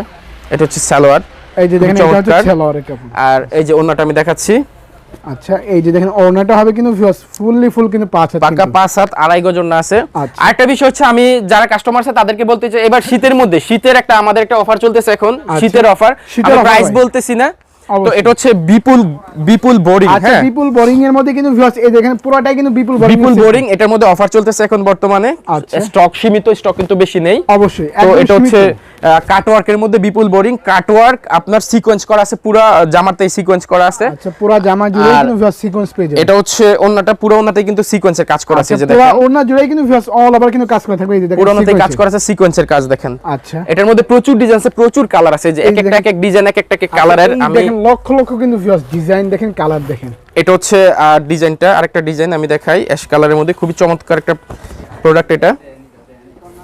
এটা হচ্ছে সালোয়ার। এই যে দেখেন এটা হচ্ছে। ছেলোয়ারের কাপড়। আর এই যে ওন্নাটা আমি দেখাচ্ছি। আচ্ছা এই যে দেখেন ওড়নাটা হবে কিন্তু ফুললি ফুল কিন্তু পাঁচ হাত পাকা পাঁচ হাত আড়াই গজ ওন্না আছে। আচ্ছা। আরেকটা বিষয় হচ্ছে আমি যারা কাস্টমার আছে তাদেরকে বলতে চাই এবার শীতের মধ্যে শীতের একটা আমাদের একটা অফার চলতেছে এখন শীতের অফার শীতের প্রাইস বলতেছি না তো এটা হচ্ছে বিপুল বিপুল বোরিং আচ্ছা হ্যাঁ? বিপুল বোরিং এর মধ্যে কিন্তু ভিউয়ার্স এই দেখেন পুরোটাই কিন্তু বিপুল বোরিং বিপুল বোরিং এটার মধ্যে অফার চলতেছে এখন বর্তমানে। আচ্ছা। স্টক সীমিত স্টক কিন্তু বেশি নেই। অবশ্যই। তো এটা হচ্ছে। কাটওয়ার্কের মধ্যে বিপুল বোরিং কাটওয়ার্ক আপনার সিকোয়েন্স করা আছে পুরো জামাতে সিকোয়েন্স করা আছে। আচ্ছা পুরো জামা জুড়ে কিন্তু ভিউয়ার্স সিকোয়েন্স পেয়ে যাবেন এটা হচ্ছে অন্যটা পুরো অন্যতে কিন্তু সিকোয়েন্সের কাজ করা আছে আচ্ছা যে পুরো দেখেন। ওড়না জুড়ে কিন্তু ভিউয়ার্স অল ওভার কিন্তু কাজ করে থাকবে এই যে দেখেন পুরো অন্যতে কাজ করা আছে সিকোয়েন্সের কাজ দেখেন। আচ্ছা। এটার মধ্যে প্রচুর ডিজাইন আছে প্রচুর কালার আছে যে এক একটা এক এক ডিজাইন এক একটা এক এক কালারের আচ্ছা, আমি দেখেন লক্ষ লক্ষ কিন্তু ভিউয়ার্স ডিজাইন দেখেন কালার দেখেন। এটা হচ্ছে ডিজাইনটা আরেকটা ডিজাইন আমি দেখাই অ্যাশ কালারের মধ্যে খুবই চমৎকার একটা প্রোডাক্ট এটা।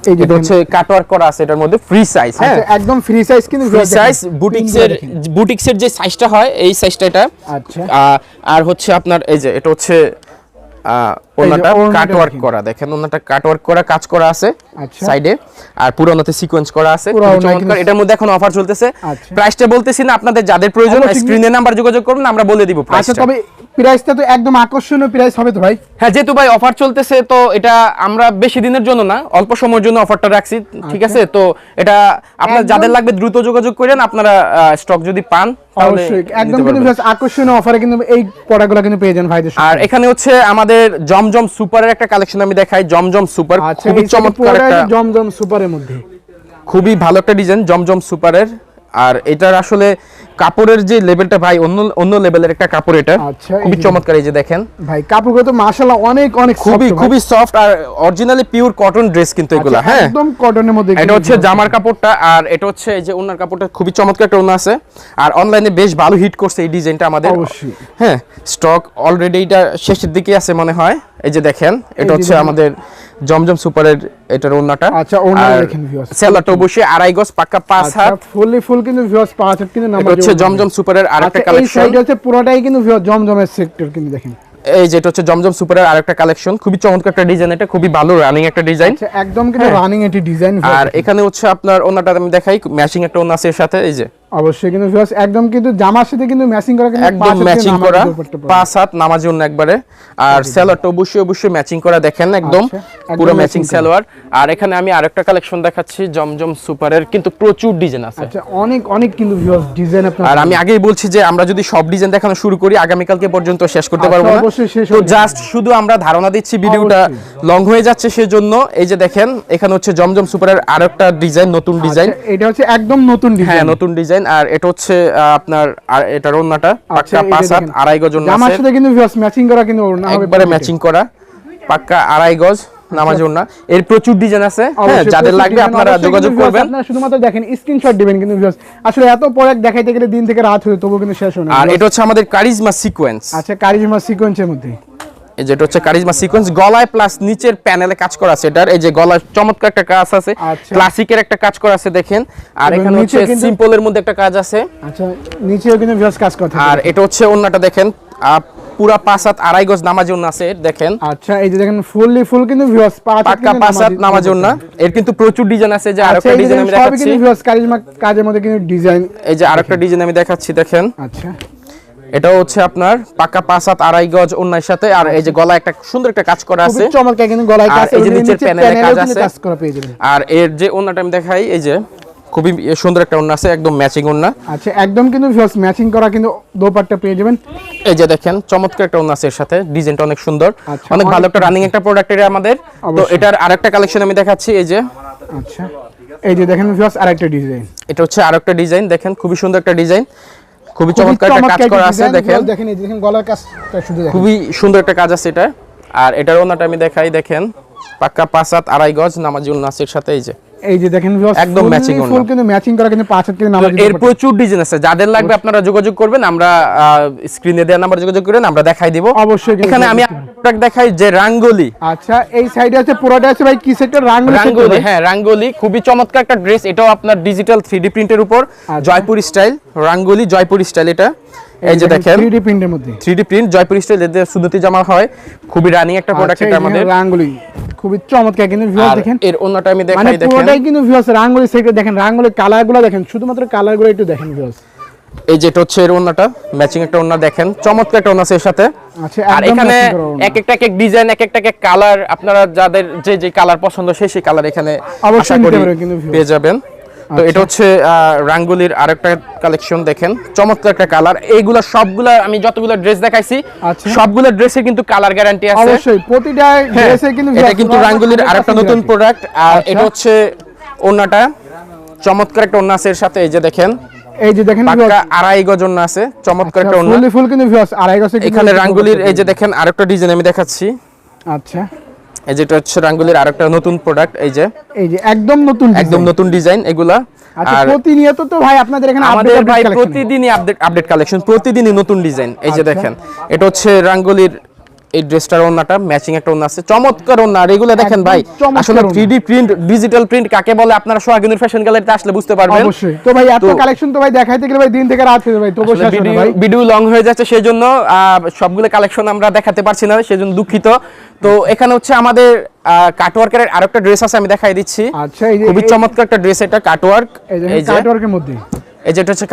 এই যে হচ্ছে কাটওয়ার্ক করা আছে এটার মধ্যে ফ্রি সাইজ হ্যাঁ? আচ্ছা, একদম ফ্রি সাইজ কিন্তু ফ্রি সাইজ বুটিক্সের বুটিক্সের যে সাইজটা হয় এই সাইজটা এটা। আচ্ছা। আহ, আর হচ্ছে আপনার এই যে এটা হচ্ছে ওনাটা দেখেন। করা। দেখেন ওনাটা কাটওয়ার্ক করা কাজ করা আছে আচ্ছা। সাইডে আর পুরো ওনাতে সিকোয়েন্স করা আছে চমৎকার। এটার মধ্যে এখন অফার চলতেছে। আচ্ছা। প্রাইসটা বলতেছি না আপনাদের যাদের প্রয়োজন স্ক্রিনে নাম্বার যোগাযোগ করুন আমরা বলে দিব আচ্ছা তবে প্রাইসটা তো একদম আকর্ষণীয় প্রাইস হবে তো ভাই। হ্যাঁ যেহেতু ভাই অফার চলতেছে তো এটা আমরা বেশি দিনের জন্য না অল্প সময়ের জন্য অফারটা রাখছি ঠিক আছে? তো এটা আপনার যাদের লাগবে দ্রুত যোগাযোগ করেন আপনারা স্টক যদি পান অবশ্যই একদম কিন্তু আকর্ষণীয় অফারে কিন্তু এই প্রোডাক্টগুলো কিন্তু পেয়ে যান ভাইদের আর এখানে হচ্ছে আমাদের জমজম সুপারের একটা কালেকশন আমি দেখাই জমজম সুপার আচ্ছা খুবই চমৎকার একটা জমজম সুপারের মধ্যে। খুবই ভালো একটা ডিজাইন জমজম সুপারের আর এটার আসলে কাপড়ের যে লেভেলটা ভাই অন্য অন্য লেভেলের একটা কাপড় এটা। আচ্ছা, খুবই চমৎকার এই যে দেখেন। ভাই কাপড়গুলো তো মাশাআল্লাহ অনেক অনেক খুবই খুবই সফট আর অরিজিনালি পিওর কটন ড্রেস কিন্তু এগুলা আচ্ছা, হ্যাঁ? একদম কটনের মধ্যে এটা হচ্ছে জামার কাপড়টা আর এটা হচ্ছে এই যে ওনার কাপড়টা খুবই চমৎকার একটা ওনা আছে। আর অনলাইনে বেশ ভালো হিট করছে এই ডিজাইনটা আমাদের। অবশ্যই। হ্যাঁ স্টক অলরেডি এটা শেষের দিকে আছে মনে হয়। এই যে দেখেন এটা হচ্ছে। আমাদের জমজম সুপারের এটার ওনাটা। আচ্ছা, ওড়নাটা দেখেন viewers। সেলাটা অবশ্যই আড়াই গজ পাক্কা পাঁচ আচ্ছা হাত। ফুললি ফুল কিন্তু ভিউয়ার্স পাঁচ হাত কিন্তু নাম্বার হচ্ছে জমজম সুপারের আরেকটা আচ্ছা এই কালেকশন সাইডে হচ্ছে পুরোটাই কিন্তু জমজমের সেক্টর কিন্তু দেখেন। এই যেটা হচ্ছে জমজম সুপারের আরেকটা কালেকশন খুবই চমৎকার একটা ডিজাইন এটা খুবই ভালো রানিং একটা ডিজাইন আচ্ছা একদম কিন্তু হ্যাঁ। রানিং এটি ডিজাইন আর এখানে হচ্ছে আপনার ওনাটা আমি দেখাই ম্যাচিং একটা ওনা আছে এর সাথে এই যে। অবশ্যই কিন্তু ভিউয়ার্স একদম কিন্তু জামার সাথে কিন্তু ম্যাচিং করা কিন্তু একদম ম্যাচিং করা পাঁচ হাত নামার জন্য একবারে। আর স্যালোয়ারটা অবশ্যই অবশ্যই ম্যাচিং করা দেখেন একদম। আচ্ছা, পুরো ম্যাচিং। সালোয়ার আর এখানে আমি আরেকটা কালেকশন দেখাচ্ছি জমজম সুপারের কিন্তু প্রচুর ডিজাইন আছে। আচ্ছা অনেক অনেক কিন্তু ভিউয়ার্স ডিজাইন আপনার আর আমি আগেই বলছি যে আমরা যদি সব ডিজাইন দেখানো শুরু করি আগামীকালকে পর্যন্ত শেষ করতে আচ্ছা, পারব না। তো জাস্ট শুধু আমরা ধারণা দিচ্ছি ভিডিওটা লং হয়ে যাচ্ছে সেজন্য। এই যে দেখেন এখানে হচ্ছে জমজম সুপারের আরেকটা ডিজাইন নতুন ডিজাইন আচ্ছা, এটা হচ্ছে একদম নতুন ডিজাইন হ্যাঁ নতুন ডিজাইন আর এটা হচ্ছে আপনার আর এটার ওন্নাটা আচ্ছা, পাক্কা পাঁচ হাত আড়াই গজ ওন্না আছে। সাথে কিন্তু ভিউয়ার্স ম্যাচিং করা কিন্তু ওড়না হবে একবারে ম্যাচিং করা পাক্কা আড়াই গজ নামাজ ওন্না এর প্রচুর ডিজাইন আছে। হ্যাঁ যাদের লাগবে আপনারা যোগাযোগ করবেন। আপনারা শুধুমাত্র দেখেন স্ক্রিনশট দিবেন কিন্তু viewers আসলে এত প্রোডাক্ট দেখাইতে গেলে দিন থেকে রাত হয়ে তবু কিন্তু শেষ হয় না। আর এটা হচ্ছে আমাদের কারিজমা সিকোয়েন্স আচ্ছা কারিজমা সিকোয়েন্সের মধ্যে। এই যেটা হচ্ছে কারিজমা সিকোয়েন্স গলায় প্লাস নিচের প্যানেলে কাজ করা আছে এটার। এই যে গলায় চমৎকার একটা কাজ আছে আচ্ছা। ক্লাসিকের একটা কাজ করা আছে দেখেন। আর এখানে হচ্ছে সিম্পলের মধ্যে একটা কাজ আছে। আচ্ছা নিচেও কিন্তু ভিউয়ার্স কাজ করতে আর এটা হচ্ছে ওন্নাটা দেখেন। পুরা পাঁচ হাত আড়াই গজ নামাজ ওন্না আছে দেখেন। আচ্ছা এই যে দেখেন ফুললি ফুল কিন্তু ভিউয়ার্স পাঁচ হাত পাঁচ হাত নামাজ ওন্না এর কিন্তু প্রচুর ডিজাইন আছে যে আচ্ছা আরেকটা ডিজাইন আমি দেখাচ্ছি। ভিউয়ার্স কারিজমা কাজের মধ্যে কিন্তু ডিজাইন এই যে আরেকটা ডিজাইন আমি দেখাচ্ছি দেখেন। আচ্ছা। এটাও হচ্ছে আপনার পাক্কা পাঁচ হাত আড়াই গজ অন্যার সাথে আর এই যে গলায় একটা সুন্দর একটা কাজ করা আছে। চমৎকার কিন্তু গলায় আর কাজ এই যে নিচের নিচের প্যানেলে কাজ আছে। কাজ করা পেয়ে যাবেন। আর এর যে ওন্নাটা আমি দেখাই এই যে খুবই সুন্দর একটা ওন্না আছে একদম ম্যাচিং ওন্না। আচ্ছা একদম কিন্তু ভিউয়ার্স ম্যাচিং করা কিন্তু দোপাট্টা পেয়ে যাবেন। এই যে দেখেন চমৎকার একটা ওন্না আছে এর সাথে ডিজাইনটা অনেক সুন্দর। আচ্ছা, অনেক ভালো একটা রানিং একটা প্রোডাক্ট এটা আমাদের। তো এটার আরেকটা কালেকশন আমি দেখাচ্ছি এই যে। আচ্ছা এই যে দেখেন ভিউয়ার্স আরেকটা ডিজাইন এটা হচ্ছে আরেকটা ডিজাইন দেখেন খুবই সুন্দর একটা ডিজাইন খুবই চমৎকার একটা কাজ করা আছে দেখেন। দেখেন এই দেখেন গলার কাজটা শুধু দেখেন। খুবই সুন্দর একটা কাজ আছে এটা। আর এটার ওনাটা আমি দেখাই দেখেন। পাক্কা পাঁচ হাত আড়াই গজ নামাজুল নাসের সাথে এই যে। এই যে দেখেন একদম matching ফুল কিন্তু ম্যাচিং করা কিন্তু পাঁচ হাত কিন্তু এর প্রচুর ডিজাইন আছে। যাদের লাগবে আপনারা যোগাযোগ করবেন আমরা স্ক্রিনে দেওয়া নাম্বার যোগাযোগ করেন আমরা দেখাই দিব। অবশ্যই এখানে আমি প্রোডাক্ট দেখাই যে রাঙ্গোলি। আচ্ছা এই সাইডে আছে পুরোটা আছে ভাই কি সেক্টর রাঙ্গুলি রাঙ্গোলি? হ্যাঁ রাঙ্গোলি। খুবই চমৎকার একটা ড্রেস এটাও আপনার ডিজিটাল থ্রি ডি প্রিন্টের উপর। আচ্ছা। জয়পুর স্টাইল রাঙ্গোলি জয়পুর স্টাইল এটা। এই যে দেখেন 3D প্রিন্টের মধ্যে। থ্রি প্রিন্ট জয়পুর স্টাইল এতে সুন্দরী জামা হয়। খুবই রানিং একটা প্রোডাক্ট আচ্ছা, এটা আমাদের। রাঙ্গুলি। খুবই চমৎকার কিন্তু দেখেন। এর অন্যটা আমি মানে দেখাই দেখেন। পুরোটাই কিন্তু ভিউয়ার্স রাঙ্গুলি সেট দেখেন রাঙ্গুলি কালারগুলো দেখেন শুধুমাত্র কালারগুলো একটু দেখেন ভিউয়ার্স এই যেটা হচ্ছে এর ওন্নাটা ম্যাচিং একটা ওন্না দেখেন চমৎকার একটা ওন্না এর সাথে। আচ্ছা আর এখানে এক একটা এক ডিজাইন এক একটা এক কালার আপনারা যাদের যে যে কালার পছন্দ সেই সেই কালার এখানে অবশ্যই পেয়ে যাবেন। তো এটা হচ্ছে রাঙ্গুলির আরেকটা কালেকশন দেখেন। চমৎকার একটা কালার এইগুলা সবগুলা আমি যতগুলো ড্রেস দেখাইছি আচ্ছা। সবগুলো ড্রেসে কিন্তু কালার গ্যারান্টি আছে। অবশ্যই প্রতিটা হ্যাঁ, ড্রেসে কিন্তু এটা কিন্তু রাঙ্গুলির আরেকটা নতুন প্রোডাক্ট আর আচ্ছা। এটা হচ্ছে ওন্নাটা চমৎকার একটা ওন্না আছে এর সাথে এই যে দেখেন। এই যে দেখেন পাক্কা আড়াই গজ ওন্না আছে চমৎকার একটা ওন্না ফুল কিন্তু ভিউয়ার্স আড়াই কিন্তু এখানে রাঙ্গুলির এই যে দেখেন আরেকটা ডিজাইন আমি দেখাচ্ছি। আচ্ছা। এই যেটা হচ্ছে রাঙ্গুলির আরেকটা নতুন প্রোডাক্ট এই যে। এই যে একদম নতুন একদম নতুন ডিজাইন এগুলা। আচ্ছা আর প্রতিনিয়ত তো ভাই আপনাদের এখানে আমাদের ভাই প্রতিদিনই আপডেট আপডেট কালেকশন প্রতিদিনই নতুন ডিজাইন এই যে আচ্ছা। দেখেন। এটা হচ্ছে রাঙ্গুলির এই ড্রেসটার ওন্নাটা ম্যাচিং একটা ওন্না আছে। চমৎকার ওন্না আর এগুলো দেখেন ভাই আসলে 3D প্রিন্ট ডিজিটাল প্রিন্ট কাকে বলে আপনারা সোহাগিনুর ফ্যাশন গ্যালারিতে আসলে বুঝতে পারবেন। অবশ্যই। তো ভাই এত কালেকশন তো ভাই দেখাইতে গেলে ভাই দিন থেকে রাত হয়ে যাবে ভাই না ভিডিও ভাই। ভিডিও লং হয়ে যাচ্ছে সেজন্য সবগুলো কালেকশন আমরা দেখাতে পারছি না সেজন্য দুঃখিত। তো এখানে হচ্ছে আমাদের কাটওয়ার্কের আরেকটা ড্রেস আছে আমি দেখাই দিচ্ছি। আচ্ছা এই যে খুবই চমৎকার একটা ড্রেস এটা কাটওয়ার্ক এই যে কাটওয়ার্কের মধ্যে। এই যেটা হচ্ছে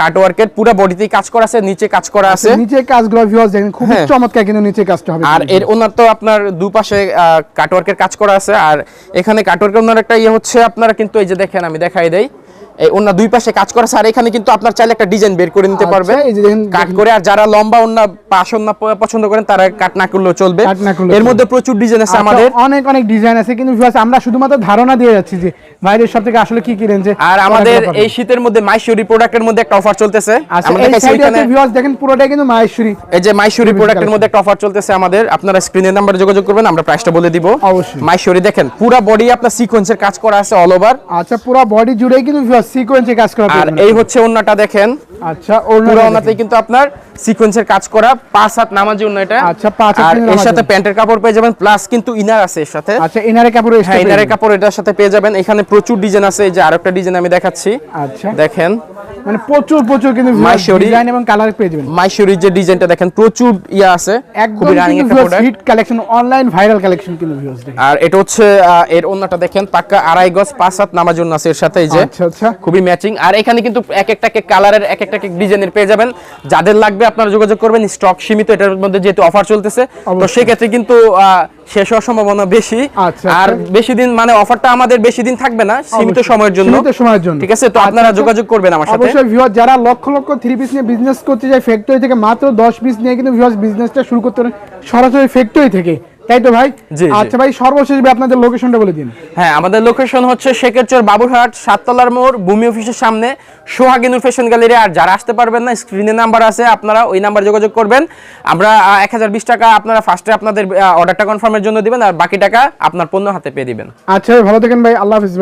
পুরো বডিতেই কাজ করা আছে নিচে কাজ করা আছে। নিচে কাজগুলো ভিউয়ার্স দেখেন খুব হ্যাঁ। চমৎকার কিন্তু নিচে কাজটা হবে আর এর ওনার তো আপনার দুপাশে কাটওয়ার্কের কাজ করা আছে। আর এখানে কাটওয়ার্কের ওনার একটা ইয়ে হচ্ছে আপনারা কিন্তু এই যে দেখেন আমি দেখাই দেই। এই ওনার দুই পাশে কাজ করা আর এখানে কিন্তু আপনার চাইলে একটা ডিজাইন বের করে নিতে আচ্ছা, দেখেন কাট করে আর যারা লম্বা পাশ পছন্দ করেন তারা কাট না করলেও চলবে। এর মধ্যে প্রচুর ডিজাইন আছে আচ্ছা, আমাদের। অনেক অনেক ডিজাইন আছে কিন্তু আমরা শুধুমাত্র ধারণা দিয়ে যাচ্ছি যে বাইরের সব থেকে আসলে কি কি রেঞ্জে আর আমাদের এই শীতের মধ্যে মাইশরি প্রোডাক্টের মধ্যে একটা অফার চলতেছে। আচ্ছা দেখেন পুরোটাই কিন্তু মাহেশ্বরী এই যে মাইশরি প্রোডাক্টের মধ্যে একটা অফার চলতেছে আমাদের। আপনারা স্ক্রিনের নাম্বারে যোগাযোগ করবেন আমরা প্রাইসটা বলে দিব। অবশ্যই। মাইশরি দেখেন পুরো বডি আপনার সিকোয়েন্সের কাজ করা আছে অল ওভার আচ্ছা পুরো বডি জুড়েই কিন্তু ভিউয়ার্স সিকোয়েন্সে কাজ করা আর এই হচ্ছে ওন্নাটা দেখেন। আচ্ছা দেখেন। ওন্নাতেই কিন্তু আপনার সিকোয়েন্সের কাজ করা পাঁচ হাত নামাজি ওন্না এটা। আচ্ছা, পাঁচ হাত আর এর সাথে প্যান্টের কাপড় পেয়ে যাবেন প্লাস কিন্তু ইনার আছে এর সাথে। আচ্ছা ইনারে কাপড় হ্যাঁ ইনারের কাপড় এটার সাথে পেয়ে যাবেন। এখানে প্রচুর ডিজাইন আছে এই যে আরেকটা ডিজাইন আমি দেখাচ্ছি। আচ্ছা। দেখেন। মানে প্রচুর প্রচুর কিন্তু। ডিজাইন এবং কালার পেয়ে যাবেন। মাইশরির যে ডিজাইনটা দেখেন প্রচুর ইয়া আছে একদম রানিং একটা product hit collection online viral collection কিন্তু ভিউয়ার্স আর এটা হচ্ছে এর ওন্নাটা দেখেন পাক্কা আড়াই গজ পাঁচ হাত নামাজ ওন্না আছে এর সাথে এই যে। আচ্ছা আচ্ছা। খুবই ম্যাচিং আর এখানে কিন্তু এক একটা কালারের এক একটা ডিজাইনের পেয়ে যাবেন। যাদের লাগবে আপনারা যোগাযোগ করবেন স্টক সীমিত এটার মধ্যে যেহেতু অফার চলতেছে। তো সেক্ষেত্রে কিন্তু শেষ হওয়ার সম্ভাবনা বেশি। আচ্ছা, আর আচ্ছা। বেশি দিন মানে অফারটা আমাদের বেশি দিন থাকবে না সীমিত সময়ের জন্য। সীমিত সময়ের জন্য। ঠিক আছে? তো আপনারা আচ্ছা। যোগাযোগ করবেন আমার সাথে। অবশ্যই ভিউয়ার যারা লক্ষ লক্ষ থ্রি পিস নিয়ে বিজনেস করতে যায় ফ্যাক্টরি থেকে মাত্র দশ পিস নিয়ে কিন্তু ভিউয়ার্স বিজনেসটা শুরু করতে সরাসরি ফ্যাক্টরি থেকে। তাই তো ভাই। আচ্ছা ভাই সর্বশেষ আপনাদের লোকেশনটা বলে দিন। হ্যাঁ আমাদের লোকেশন হচ্ছে শেখেরচর বাবুরহাট সাততলার মোড় ভূমি অফিসের সামনে সোহাগিনুর ফ্যাশন গ্যালারি আর যারা আসতে পারবেন না স্ক্রিনে নাম্বার আছে আপনারা ওই নাম্বার যোগাযোগ করবেন। আমরা এক হাজার বিশ টাকা আপনারা ফার্স্টে আপনাদের অর্ডারটা কনফার্মের জন্য দিবেন আর বাকি টাকা আপনার পণ্য হাতে পেয়ে দিবেন। আচ্ছা ভালো থাকেন ভাই আল্লাহ হাফিজ ভাই।